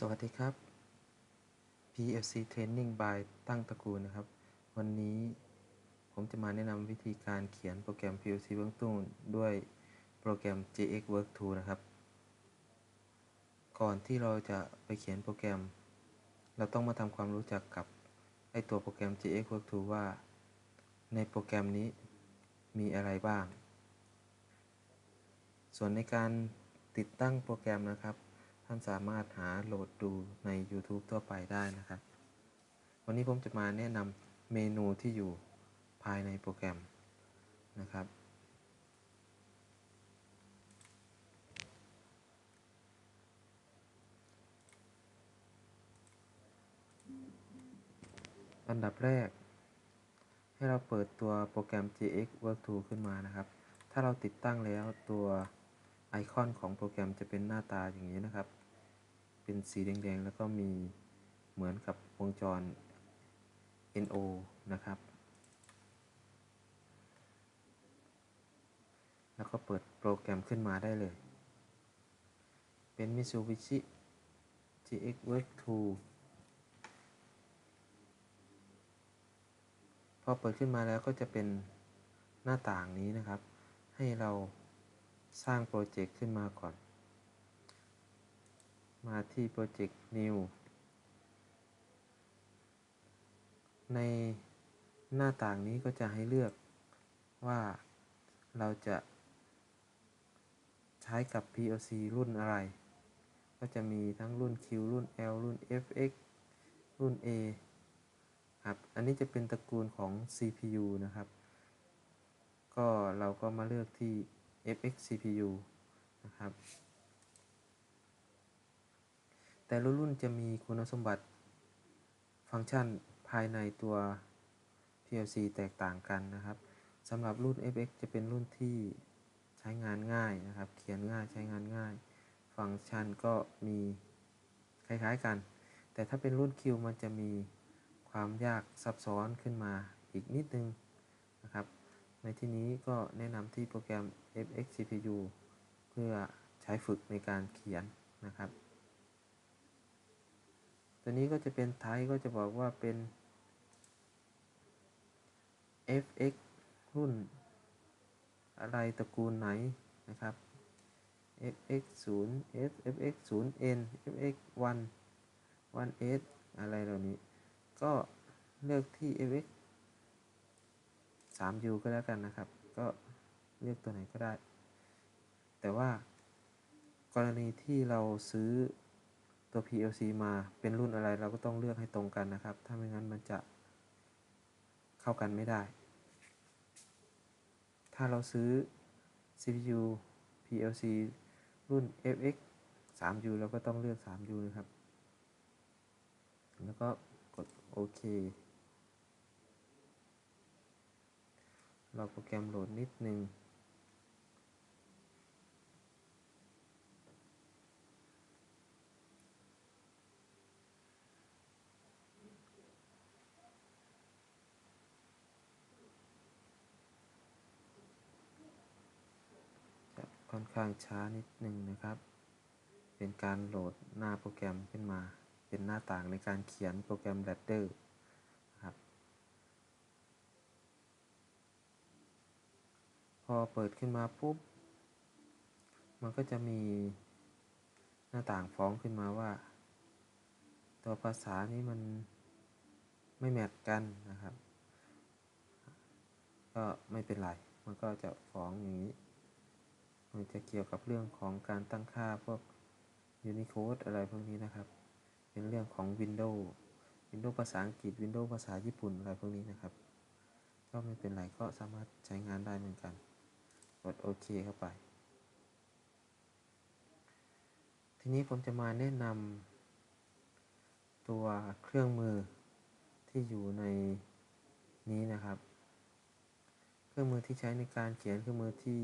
สวัสดีครับ PLC Training by ตั้งตระกูลนะครับ วันนี้ผมจะมาแนะนำวิธีการเขียนโปรแกรม PLC เบื้องต้นด้วยโปรแกรม JX Work Tool นะครับ ก่อนที่เราจะไปเขียนโปรแกรม เราต้องมาทำความรู้จักกับไอตัวโปรแกรม JX Work Tool ว่า ในโปรแกรมนี้มีอะไรบ้าง ส่วนในการติดตั้งโปรแกรมนะครับ ท่านสามารถหาโหลดดูใน YouTube ทั่วไปได้นะครับ วันนี้ผมจะมาแนะนำเมนูที่อยู่ภายในโปรแกรมนะครับ อันดับแรก ให้เราเปิดตัวโปรแกรม JX Work Tool ขึ้นมานะครับ ถ้าเราติดตั้งแล้วตัวไอคอนของโปรแกรมจะเป็นหน้าตาอย่างนี้นะครับ เป็นสีแดงๆ แล้วก็มีเหมือนกับวงจร NO นะครับ แล้วก็เปิดโปรแกรมขึ้นมาได้เลย เป็น Mitsubishi GX Work Tool พอเปิดขึ้นมาแล้วก็จะเป็นหน้าต่างนี้นะครับ ให้เราสร้างโปรเจกต์ขึ้นมาก่อน มาที่โปรเจกต์ New ในหน้าต่างนี้ก็จะให้เลือกว่าเราจะใช้กับ PLC รุ่นอะไร ก็จะมีทั้งรุ่น Q รุ่น L รุ่น FX รุ่น A ครับ อันนี้จะเป็นตระกูลของ CPU นะครับ ก็เราก็มาเลือกที่ FX CPU นะครับ แต่ละรุ่นจะมีคุณสมบัติ ฟังก์ชันภายในตัว PLC แตกต่างกันนะครับสำหรับรุ่น FX จะเป็นรุ่นที่ใช้งานง่ายนะครับ เขียนง่ายใช้งานง่าย ฟังก์ชันก็มีคล้ายๆกัน แต่ถ้าเป็นรุ่น Q มันจะมีความยากซับซ้อนขึ้นมาอีกนิดนึงนะครับ ในที่นี้ก็แนะนำที่โปรแกรม FX CPU เพื่อใช้ฝึกในการเขียนนะครับ ตัวนี้ก็จะเป็นไทยก็จะบอกว่าเป็น FX รุ่น อะไรตระกูลไหนนะครับ FX 0 S FX 0 N FX 1 1S อะไรเหล่านี้ ก็เลือกที่ FX 3U ก็แล้วกันนะครับ ก็เลือกตัวไหนก็ได้ แต่ว่ากรณีที่เราซื้อ ตัว PLC มาเป็นรุ่นอะไรเราก็ต้องเลือกให้ตรงกันนะครับ ถ้าไม่งั้นมันจะเข้ากันไม่ได้ ถ้าเราซื้อ CPU PLC รุ่น FX 3U เราก็ต้องเลือก 3U นะครับ แล้วก็กดโอเครอโปรแกรมโหลดนิดนึง ข้างช้านิดนึงนะครับ เป็นการโหลดหน้าโปรแกรมขึ้นมา เป็นหน้าต่างในการเขียนโปรแกรม Ladder ครับ พอเปิดขึ้นมาปุ๊บ มันก็จะมีหน้าต่างฟ้องขึ้นมาว่า ตัวภาษานี้มันไม่แมทกันนะครับ ก็ไม่เป็นไร มันก็จะฟ้องอย่างนี้ มันจะเกี่ยวกับเรื่องของการตั้งค่าพวก Unicode อะไรพวกนี้นะครับ เป็นเรื่องของ Windows Windows ภาษาอังกฤษ Windows ภาษาญี่ปุ่นอะไรพวกนี้นะครับ ก็ไม่เป็นไรก็สามารถใช้งานได้เหมือนกัน กดโอเคเข้าไป ทีนี้ผมจะมาแนะนำตัวเครื่องมือที่อยู่ในนี้นะครับ เครื่องมือที่ใช้ในการเขียนเครื่องมือที่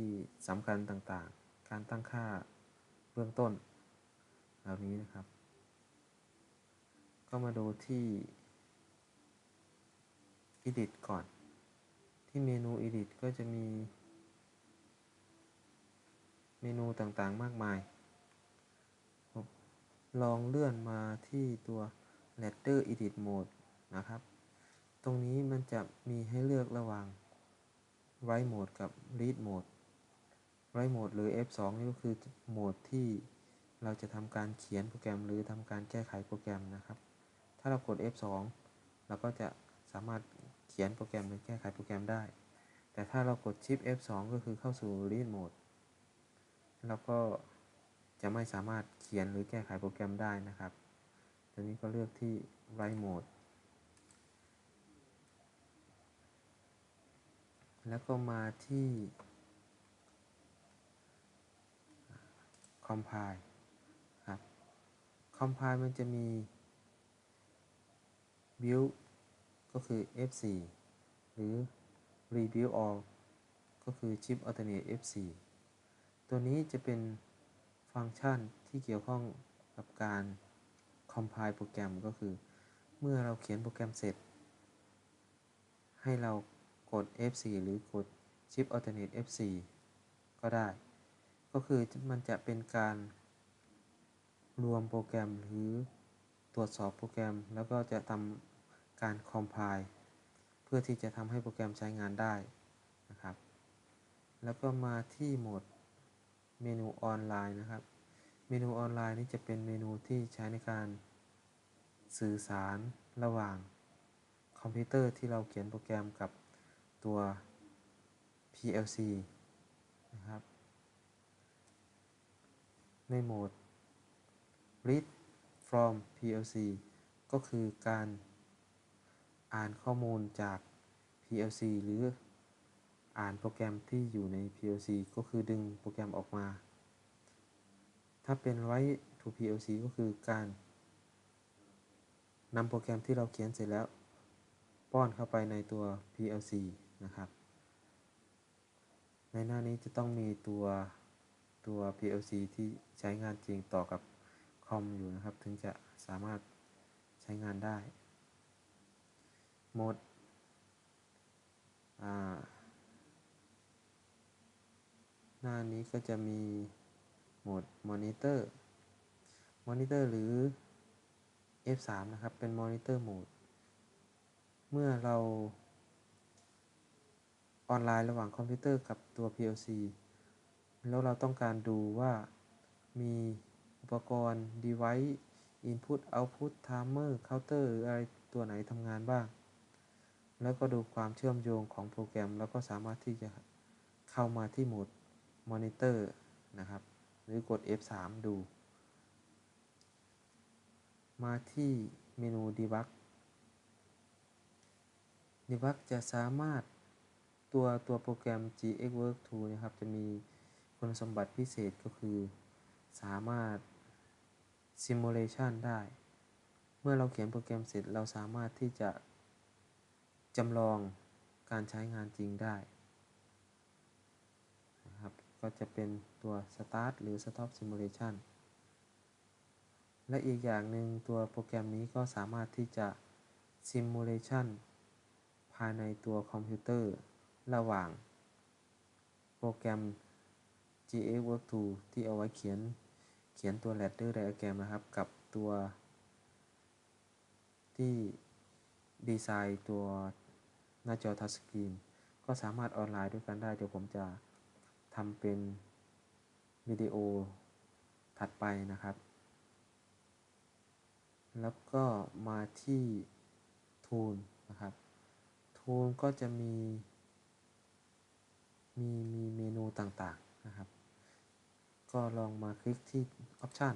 สำคัญต่างๆ การตั้งค่าเบื้องต้น เหล่านี้นะครับ ก็มาดูที่ Edit ก่อน ที่เมนู Edit ก็จะมี เมนูต่างๆ มากมาย ลองเลื่อนมาที่ตัว Ladder Edit Mode นะครับ ตรงนี้มันจะมีให้เลือกระหว่าง Write Mode กับ Read Mode Write Mode หรือ F2 นี่ก็คือโหมดที่เราจะทำการเขียนโปรแกรมหรือทำการแก้ไขโปรแกรมนะครับ ถ้าเรากด F2 เราก็จะสามารถเขียนโปรแกรมหรือแก้ไขโปรแกรมได้ แต่ถ้าเรากด Shift F2 ก็คือเข้าสู่ Read Mode แล้วก็จะไม่สามารถเขียนหรือแก้ไขโปรแกรมได้นะครับ ตัวนี้ก็เลือกที่ Write Mode แล้วก็มาที่ Compile ครับ Compile มันจะมี Build ก็คือ F4 หรือ Rebuild All ก็คือ Shift Alternate F4 ตัวนี้จะเป็นฟังก์ชันที่เกี่ยวข้องกับการ compile โปรแกรมก็คือ เมื่อเราเขียนโปรแกรมเสร็จ ให้เรา กด F4 หรือกด Shift Alternate F4 ก็ได้ ก็คือมันจะเป็นการรวมโปรแกรมหรือตรวจสอบโปรแกรม แล้วก็จะทำการ compile เพื่อที่จะทำให้โปรแกรมใช้งานได้นะครับ แล้วก็มาที่โหมดเมนูออนไลน์นะครับ เมนูออนไลน์นี้จะเป็นเมนูที่ใช้ในการสื่อสารระหว่างคอมพิวเตอร์ที่เราเขียนโปรแกรมกับ ตัว PLC นะครับ ในโหมด read from PLC ก็คือการอ่านข้อมูลจาก PLC หรืออ่านโปรแกรมที่อยู่ใน PLC ก็คือดึงโปรแกรมออกมา ถ้าเป็น write to PLC ก็คือการนำโปรแกรมที่เราเขียนเสร็จแล้ว ป้อนเข้าไปในตัว PLC นะครับ ในหน้านี้จะต้องมีตัวตัว PLC ที่ใช้งานจริงต่อกับคอมอยู่นะครับ ถึงจะสามารถใช้งานได้โหมดหน้านี้ก็จะมีโหมดมอนิเตอร์มอนิเตอร์หรือ F3 นะครับ เป็นมอนิเตอร์โหมด เมื่อเรา ออนไลน์ระหว่างคอมพิวเตอร์กับตัว PLC แล้วเราต้องการดูว่ามีอุปกรณ์ device input output timer counter หรืออะไรตัวไหนทำงานบ้าง แล้วก็ดูความเชื่อมโยงของโปรแกรม แล้วก็สามารถที่จะเข้ามาที่โหมด monitor นะครับ หรือกด F3 ดู มาที่เมนู debug debug จะสามารถ ตัวตัวโปรแกรม GX Work 2นะครับ จะมีคุณสมบัติพิเศษก็คือสามารถ simulation ได้ เมื่อเราเขียนโปรแกรมเสร็จเราสามารถที่จะจำลองการใช้งานจริงได้นะครับก็จะเป็นตัว start หรือ stop simulation และอีกอย่างหนึ่งตัวโปรแกรมนี้ก็สามารถที่จะ simulation ภายในตัวคอมพิวเตอร์ ระหว่าง โปรแกรม GX Work 2ที่เอาไว้เขียนเขียนตัว ladder diagram นะครับ กับตัว ที่ดีไซน์ตัวหน้าจอทัชสกรีนก็สามารถออนไลน์ด้วยกันได้ เดี๋ยวผมจะทำเป็นวิดีโอถัดไปนะครับ แล้วก็มาที่ทูลนะครับทูลก็จะมี มีมีเมนูต่างๆนะครับ ก็ลองมาคลิกที่ออปชัน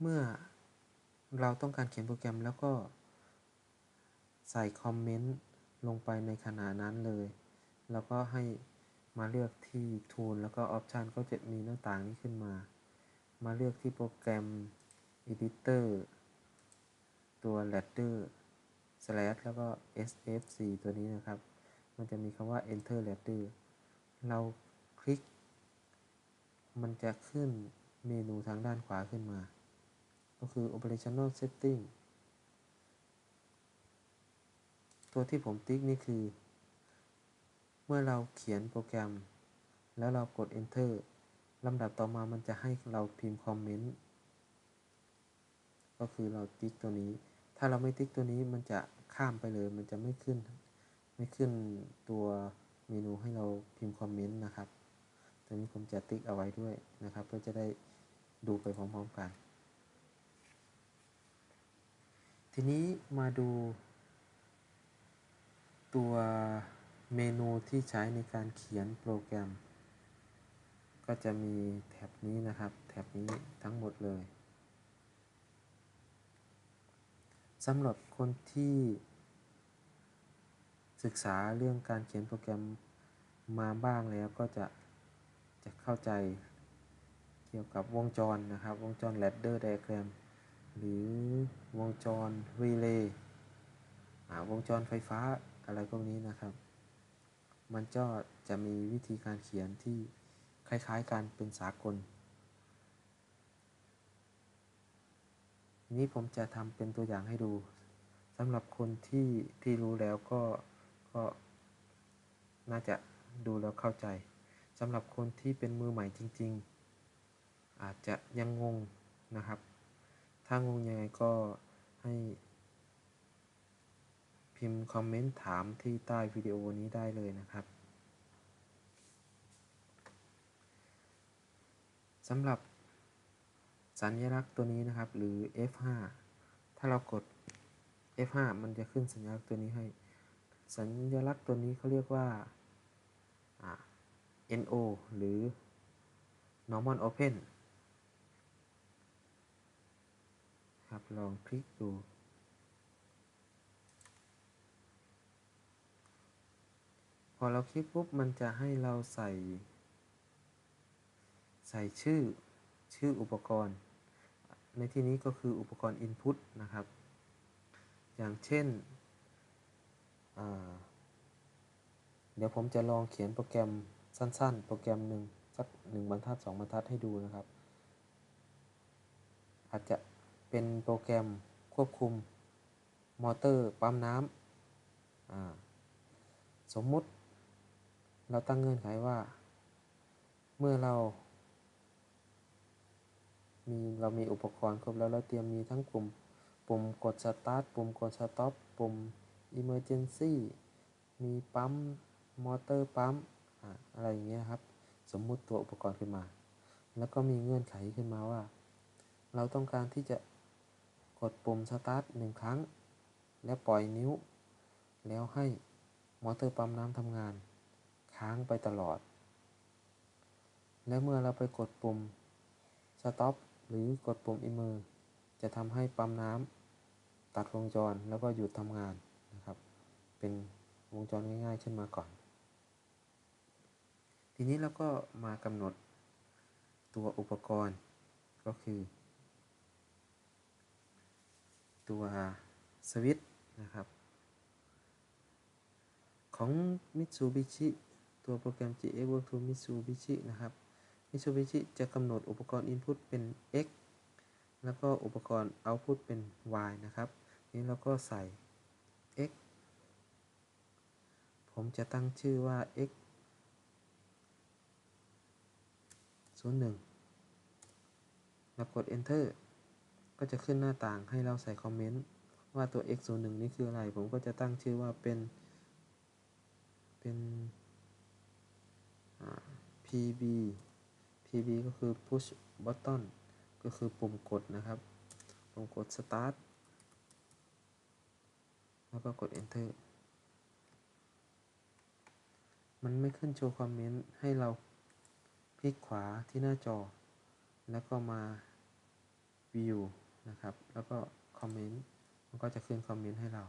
เมื่อเราต้องการเขียนโปรแกรมแล้วก็ใส่คอมเมนต์ลงไปในขณะนั้นเลย แล้วก็ให้มาเลือกที่ Tool แล้วก็ออปชันก็จะมีหน้าต่างนี้ขึ้นมา มาเลือกที่โปรแกรม Editor ตัว Ladder slash แล้วก็ sfc ตัวนี้นะครับ มันจะมีคำว่า enter ladder เราคลิก มันจะขึ้นเมนูทางด้านขวาขึ้นมา ก็คือ operational setting ตัวที่ผมติ๊กนี่คือ เมื่อเราเขียนโปรแกรม แล้วเรากด enter ลำดับต่อมามันจะให้เราพิมพ์คอมเมนต์ ก็คือเราติ๊กตัวนี้ ถ้าเราไม่ติ๊กตัวนี้มันจะข้ามไปเลย มันจะไม่ขึ้น ไม่ขึ้นตัวเมนูให้เราพิมพ์คอมเมนต์นะครับตัวนี้ผมจะติ๊กเอาไว้ด้วยนะครับเพื่อจะได้ดูไปพร้อมๆกัน ทีนี้มาดู ตัวเมนูที่ใช้ในการเขียนโปรแกรม ก็จะมีแท็บนี้นะครับ แท็บนี้ทั้งหมดเลย สำหรับคนที่ศึกษาเรื่องการเขียนโปรแกรมมาบ้างแล้วก็จะจะเข้าใจเกี่ยวกับวงจรนะครับ วงจร ladder diagram หรือวงจร relay วงจรไฟฟ้าอะไรพวกนี้นะครับ มันก็จะมีวิธีการเขียนที่คล้ายๆกันเป็นสากล นี้ผมจะทำเป็นตัวอย่างให้ดูสำหรับคนที่ที่รู้แล้วก็ก็น่าจะดูแล้วเข้าใจสำหรับคนที่เป็นมือใหม่จริง ๆ อาจจะยังงงนะครับ ถ้างงยังไงก็ให้พิมพ์คอมเมนต์ถามที่ใต้วิดีโอนี้ได้เลยนะครับสำหรับ สัญลักษณ์ตัวนี้นะครับ หรือ F5 ถ้าเรากด F5 มันจะขึ้นสัญลักษณ์ตัวนี้ให้ สัญลักษณ์ตัวนี้เขาเรียกว่า NO หรือ normal open ครับ ลองคลิกดู พอเราคลิกปุ๊บ มันจะให้เราใส่ ใส่ชื่อ ชื่ออุปกรณ์ ในที่นี้ก็คืออุปกรณ์ Input นะครับ อย่างเช่น เดี๋ยวผมจะลองเขียนโปรแกรมสั้น ๆ โปรแกรมหนึ่งสักหนึ่งบรรทัดสองบรรทัดให้ดูนะครับ อาจจะเป็นโปรแกรมควบคุมมอเตอร์ปั๊มน้ำสมมุติ เราตั้งเงื่อนไขว่า เมื่อเรา มีเรามีอุปกรณ์ครบแล้วเราเตรียมมีทั้งปุ่ม ปุ่มกดสตาร์ทปุ่มกดสต็อปปุ่ม Emergency มีปั๊ม มอเตอร์ปั๊ม อะไรอย่างเงี้ยครับ สมมุติตัวอุปกรณ์ขึ้นมา แล้วก็มีเงื่อนไขขึ้นมาว่า เราต้องการที่จะกดปุ่มสตาร์ทหนึ่งครั้ง แล้วปล่อยนิ้ว แล้วให้มอเตอร์ปั๊มน้ำทำงาน ค้างไปตลอด และเมื่อเราไปกดปุ่มสต็อป หรือกดปุ่มอิมเมอร์จะทำให้ปั๊มน้ำตัดวงจรแล้วก็หยุดทำงานนะครับ เป็นวงจรง่ายๆขึ้นมาก่อน ทีนี้เราก็มากำหนดตัวอุปกรณ์ก็คือ ตัวสวิตช์นะครับ ของ Mitsubishi ตัวโปรแกรม GX Work to Mitsubishi นะครับ Mitsubishi จะกำหนดอุปกรณ์ Input เป็น X แล้วก็อุปกรณ์ Output เป็น Y นะครับ นี้เราก็ใส่ X ผมจะตั้งชื่อว่า x 01แล้วกด enter ก็จะขึ้นหน้าต่างให้เราใส่คอมเมนต์ว่าตัว x 01นี่คืออะไร ผมก็จะตั้งชื่อว่าเป็น เป็น pb pb ก็คือ push button ก็คือปุ่มกดนะครับ ปุ่มกด start แล้วก็กด enter มันไม่ขึ้นโชว์คอมเมนต์ให้เราคลิกขวาที่หน้าจอ แล้วก็มา view นะครับ แล้วก็คอมเมนต์มันก็จะขึ้นคอมเมนต์ให้เรา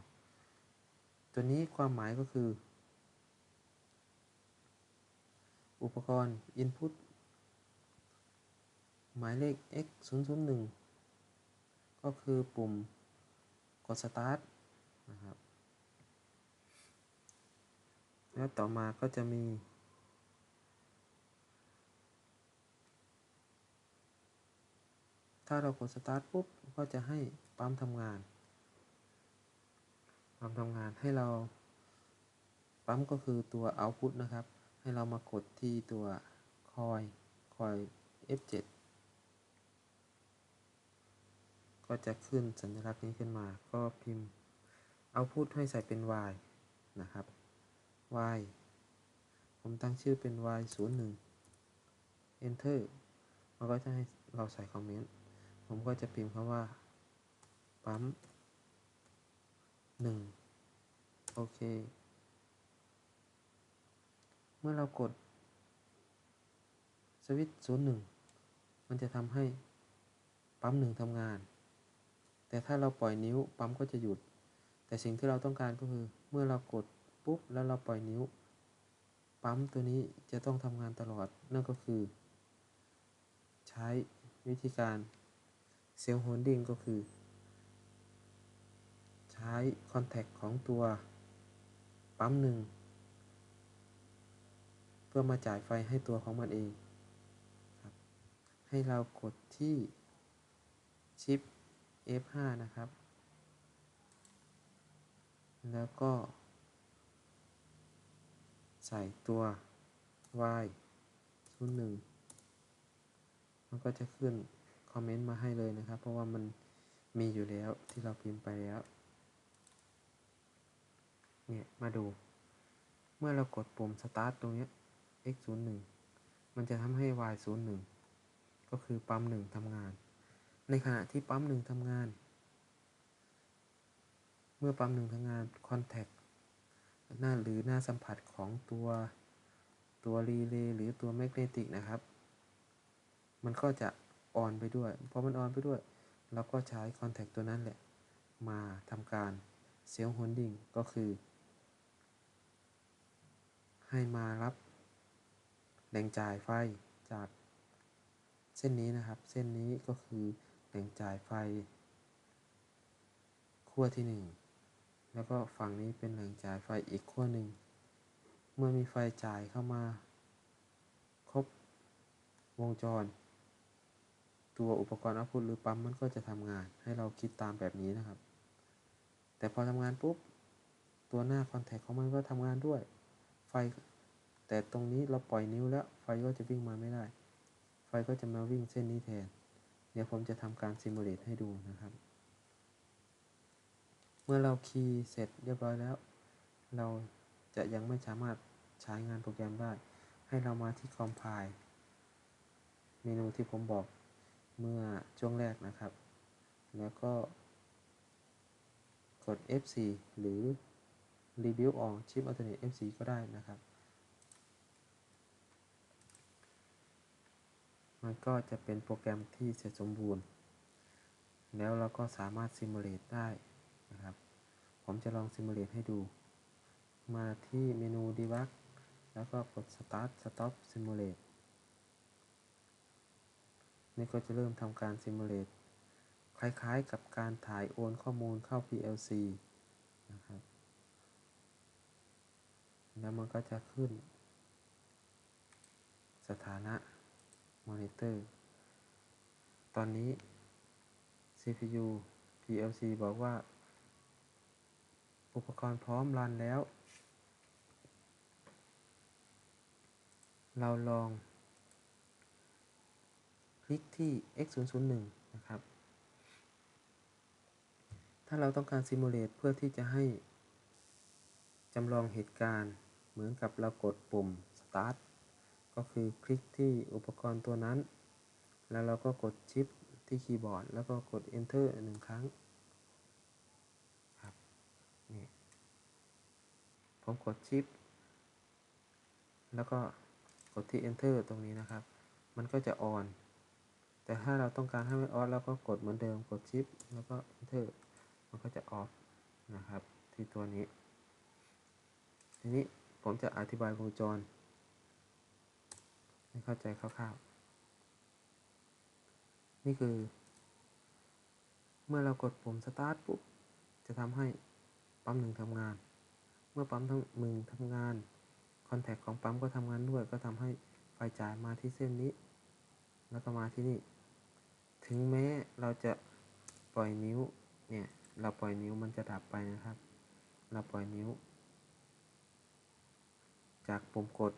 ตัวนี้ความหมายก็คือ อุปกรณ์ input หมายเลข x 0 0 1ก็คือปุ่มกด start นะครับ แล้วต่อมาก็จะมี ถ้าเรากดสตาร์ทปุ๊บ ก็จะให้ปั๊มทำงาน ปั๊มทำงานให้เรา ปั๊มก็คือตัว output นะครับ ให้เรามากดที่ตัวคอย คอย F7 ก็จะขึ้นสัญลักษณ์นี้ขึ้นมาก็พิมพ์เอาพูดให้ใส่เป็น y นะครับ y ผมตั้งชื่อเป็น y 0 1 enter มันก็จะให้เราใส่คอมเมนต์ ผมก็จะพิมพ์คำว่า ปั๊มหนึ่งโอเค เมื่อเรากด สวิตช์ศูนย์หนึ่งมันจะทำให้ปั๊มหนึ่งทำงาน แต่ถ้าเราปล่อยนิ้วปั๊มก็จะหยุด แต่สิ่งที่เราต้องการก็คือเมื่อเรากดปุ๊บแล้วเราปล่อยนิ้ว ปั๊มตัวนี้จะต้องทำงานตลอดนั่นก็คือ ใช้วิธีการเซลล์โฮลดิ้งก็คือ ใช้คอนแทคของตัวปั๊มหนึ่งเพื่อมาจ่ายไฟให้ตัวของมันเองครับให้เรากดที่ชิป F5 นะครับ แล้วก็ ใส่ตัว y 0 1มันก็จะขึ้นคอมเมนต์มาให้เลยนะครับ เพราะว่ามันมีอยู่แล้วที่เราพิมพ์ไปแล้ว เนี่ยมาดู เมื่อเรากดปุ่ม start ตรงนี้ x 0 1มันจะทำให้ y 0 1ก็คือปั๊ม1ทำงาน ในขณะที่ปั๊ม1ทำงาน เมื่อปั๊ม1ทำงาน contact หน้าหรือหน้าสัมผัสของตัวตัวรีเลย์หรือตัวแมกเนติกนะครับ มันก็จะออนไปด้วยพอมันออนไปด้วย เราก็ใช้คอนแทคตัวนั้นแหละ มาทำการเซลล์โฮลดิ้งก็คือ ให้มารับแหล่งจ่ายไฟจากเส้นนี้นะครับ เส้นนี้ก็คือ แหล่งจ่ายไฟขั้วที่ 1 แล้วก็ฝั่งนี้เป็นแหล่งจ่ายไฟอีกขั้วหนึ่ง เมื่อมีไฟจ่ายเข้ามา ครบวงจร ตัวอุปกรณ์อัพพุทหรือปั๊มมันก็จะทำงานให้เราคิดตามแบบนี้นะครับ แต่พอทำงานปุ๊บ ตัวหน้าคอนแทคของมันก็ทำงานด้วย ไฟ แต่ตรงนี้เราปล่อยนิ้วแล้ว ไฟก็จะวิ่งมาไม่ได้ ไฟก็จะมาวิ่งเส้นนี้แทน เดี๋ยวผมจะทำการซิมูเลตให้ดูนะครับ เมื่อเราคีย์เสร็จเรียบร้อยแล้ว เราจะยังไม่สามารถใช้งานโปรแกรมได้ ให้เรามาที่ Compile เมนูที่ผมบอกเมื่อช่วงแรกนะครับ แล้วก็กด F4 หรือ Rebuild on Chip Alternate F4 ก็ได้นะครับ มันก็จะเป็นโปรแกรมที่เสร็จสมบูรณ์ แล้วเราก็สามารถซิมูเลตได้นะครับ ผมจะลองซิมูเลตให้ดู มาที่เมนู Debug แล้วก็กด Start Stop Simulate นี่ก็จะเริ่มทำการซิมูเลตคล้ายๆกับการถ่ายโอนข้อมูลเข้า PLC นะครับ แล้วมันก็จะขึ้น สถานะ มอนิเตอร์ ตอนนี้ CPU PLC บอกว่า อุปกรณ์พร้อมรันแล้ว เราลอง คลิกที่ x 0 0 1 นะครับ ถ้าเราต้องการซิมูเลตเพื่อที่จะให้จำลองเหตุการณ์เหมือนกับเรากดปุ่ม start ก็คือคลิกที่อุปกรณ์ตัวนั้น แล้วเราก็กดชิปที่คีย์บอร์ด แล้วก็กด enter หนึ่งครั้งครับนี่ผมกดชิป แล้วก็กดที่ enter ตรงนี้นะครับ มันก็จะออน แต่ถ้าเราต้องการให้ไม่ออนเราก็กดเหมือนเดิมกดชิป แล้วก็ enter มันก็จะออฟนะครับที่ตัวนี้ ทีนี้ผมจะอธิบายวงจร ให้เข้าใจคร่าวๆ นี่คือ เมื่อเรากดปุ่ม start ปุ๊บ จะทำให้ปั๊มหนึ่งทำงาน เมื่อปั๊มทั้งหนึ่งทำงานคอนแทคของปั๊มก็ทำงานด้วย ก็ทำให้ไฟจ่ายมาที่เส้นนี้ แล้วก็มาที่นี่ ถึงแม้เราจะปล่อยนิ้ว เนี่ย เราปล่อยนิ้วมันจะดับไปนะครับ เราปล่อยนิ้ว จากปุ่มกด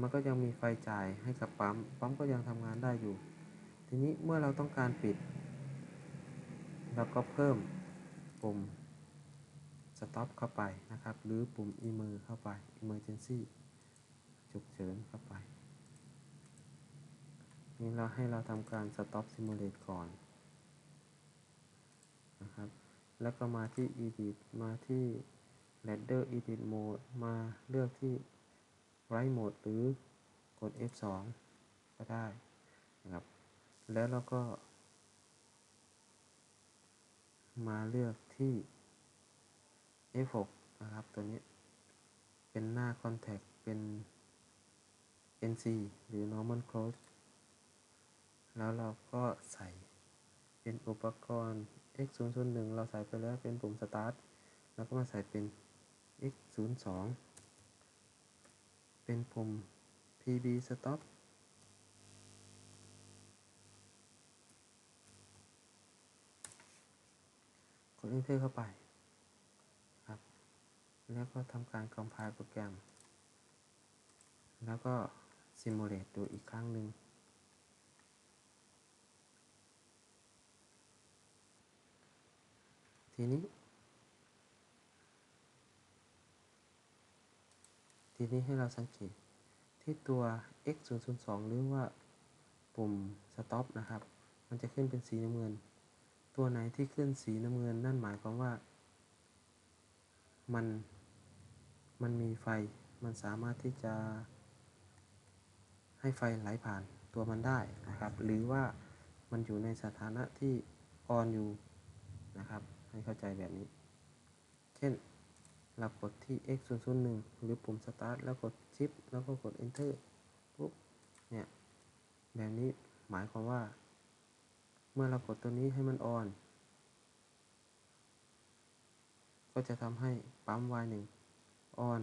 มันก็ยังมีไฟจ่ายให้กับปั๊ม ปั๊มก็ยังทำงานได้อยู่ ทีนี้เมื่อเราต้องการปิด เราก็เพิ่มปุ่ม stop เข้าไปนะครับ หรือปุ่ม emer เข้าไป emergency ฉุกเฉินเข้าไป นี่เราให้เราทำการ stop simulate ก่อนนะครับ แล้วก็มาที่ edit มาที่ ladder edit mode มาเลือกที่ write mode หรือกด F2 ก็ได้นะครับ แล้วเราก็ มาเลือกที่ F6 นะครับ ตัวนี้ เป็นหน้า contact เป็น NC หรือ normal close แล้วเราก็ใส่เป็นอุปกรณ์ x 0 0 1เราใส่ไปแล้วเป็นปุ่ม start แล้วก็มาใส่เป็น x 0 2 เป็นปุ่ม pb stop กด enter เข้าไปครับ แล้วก็ทำการ compile โปรแกรม แล้วก็ simulate ดูอีกครั้งหนึ่งทีนี้ ทีนี้ให้เราสังเกตที่ตัว x 0 0 2หรือว่าปุ่ม stop นะครับ มันจะขึ้นเป็นสีน้ำเงิน ตัวไหนที่ขึ้นสีน้ำเงินนั่นหมายความว่า มัน มันมีไฟ มันสามารถที่จะ ให้ไฟไหลผ่านตัวมันได้นะครับ หรือว่ามันอยู่ในสถานะที่ออนอยู่นะครับ ให้เข้าใจแบบนี้ เช่น เรากดที่ x 0 0 1หรือปุ่ม start แล้วกด shift แล้วก็กด enter ปุ๊บ เนี่ย แบบนี้หมายความว่า เมื่อเรากดตัวนี้ให้มันออนก็จะทำให้ปั๊ม y 1ออน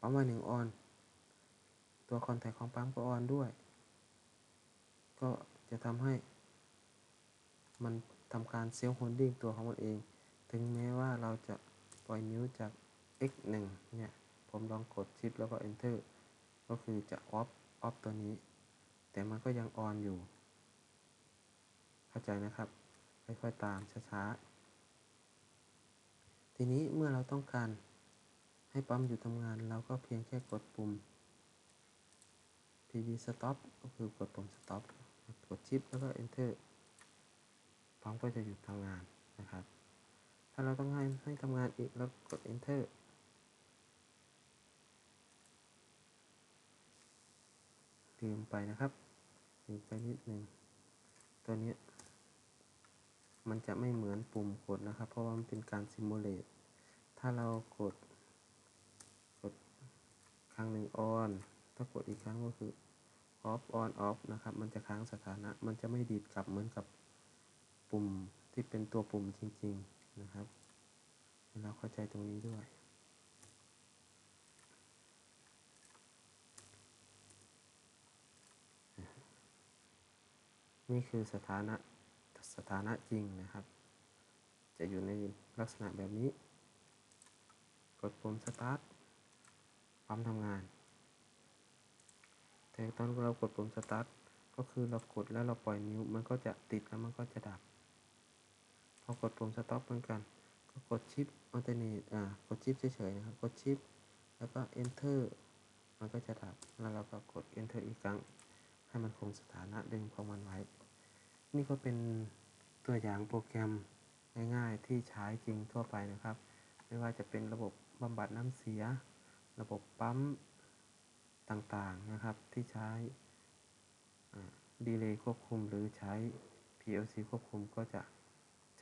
ปั๊ม y 1ออนตัวคอนแทคของปั๊มก็ออนด้วย ก็จะทำให้ มันทำการเซลล์โฮลดิ้งตัวของมันเอง ถึงแม้ว่าเราจะ ปล่อยนิ้วจาก x 1เนี่ย ผมลองกด shift แล้วก็ enter ก็คือจะ off off ตัวนี้ แต่มันก็ยังออนอยู่ เข้าใจนะครับ ค่อยๆตามช้าๆ ทีนี้เมื่อเราต้องการให้ปั๊มอยู่ทำงาน เราก็เพียงแค่กดปุ่ม pb stop ก็คือกดปุ่ม stop กด shift แล้วก็ enter ปั๊มก็จะหยุดทำงานนะครับ ถ้าเราต้องให้ให้ทำงานอีกแล้วกด enter ลืมไปนะครับลืมไปนิดนึงตัวนี้มันจะไม่เหมือนปุ่มกดนะครับ เพราะว่ามันเป็นการซิมูเลตถ้าเรากด กดครั้งหนึ่ง on ถ้ากดอีกครั้งก็คือ off on off นะครับ มันจะค้างสถานะ มันจะไม่ดีดกลับเหมือนกับปุ่มที่เป็นตัวปุ่มจริง ๆ นะครับเราเข้าใจตรงนี้ด้วย นี่คือสถานะสถานะจริงนะครับ จะอยู่ในลักษณะแบบนี้ กดปุ่ม start ปั๊มทำงาน แต่ตอนเรากดปุ่ม start ก็คือเรากดแล้วเราปล่อยนิ้ว มันก็จะติดแล้วมันก็จะดับ พอกดปุ่ม stop เหมือนกัน ก็กดชิป alternate อ่ากดชิปเฉยๆนะครับ กดชิป แล้วก็ enter มันก็จะดับ แล้วเราก็กด enter อีกครั้ง ให้มันคงสถานะเดิมของมันไว้ นี่ก็เป็นตัวอย่างโปรแกรมง่ายๆที่ใช้จริงทั่วไปนะครับ ไม่ว่าจะเป็นระบบบำบัดน้ำเสีย ระบบปั๊มต่างๆนะครับที่ใช้ดีเลย์ควบคุมหรือใช้ PLC ควบคุมก็จะ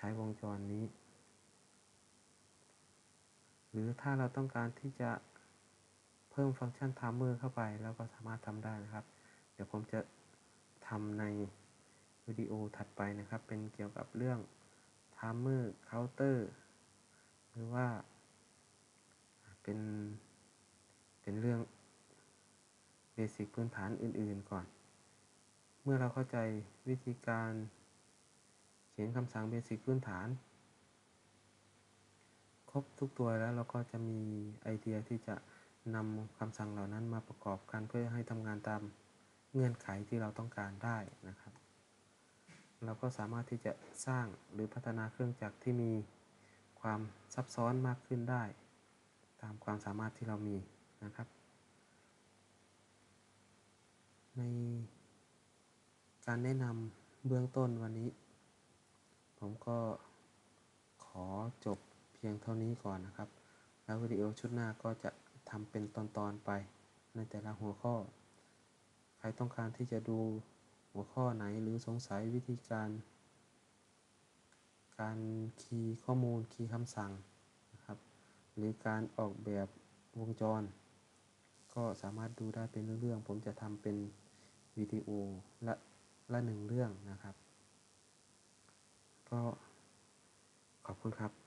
ช้วงจรนี้ หรือถ้าเราต้องการที่จะเพิ่มฟังก์ชัน timer เข้าไปเราก็สามารถทำได้นะครับ เดี๋ยวผมจะทำในวิดีโอถัดไปนะครับ เป็นเกี่ยวกับเรื่อง timer counter หรือว่าเป็นเป็นเรื่องเบสิกพื้นฐานอื่นๆก่อน เมื่อเราเข้าใจวิธีการ เขียนคำสั่งเบสิกพื้นฐาน ครบทุกตัวแล้วเราก็จะมีไอเดียที่จะนำคำสั่งเหล่านั้นมาประกอบกันเพื่อให้ทำงานตามเงื่อนไขที่เราต้องการได้นะครับ เราก็สามารถที่จะสร้างหรือพัฒนาเครื่องจักรที่มีความซับซ้อนมากขึ้นได้ ตามความสามารถที่เรามีนะครับ ในการแนะนำเบื้องต้นวันนี้ ผมก็ขอจบเพียงเท่านี้ก่อนนะครับ แล้ววิดีโอชุดหน้าก็จะทำเป็นตอนๆไปในแต่ละหัวข้อ ใครต้องการที่จะดูหัวข้อไหนหรือสงสัยวิธีการ การคีย์ข้อมูลคีย์คำสั่งนะครับ หรือการออกแบบวงจร ก็สามารถดูได้เป็นเรื่องๆผมจะทำเป็นวิดีโอละละหนึ่งเรื่องนะครับ ก็ขอบคุณครับ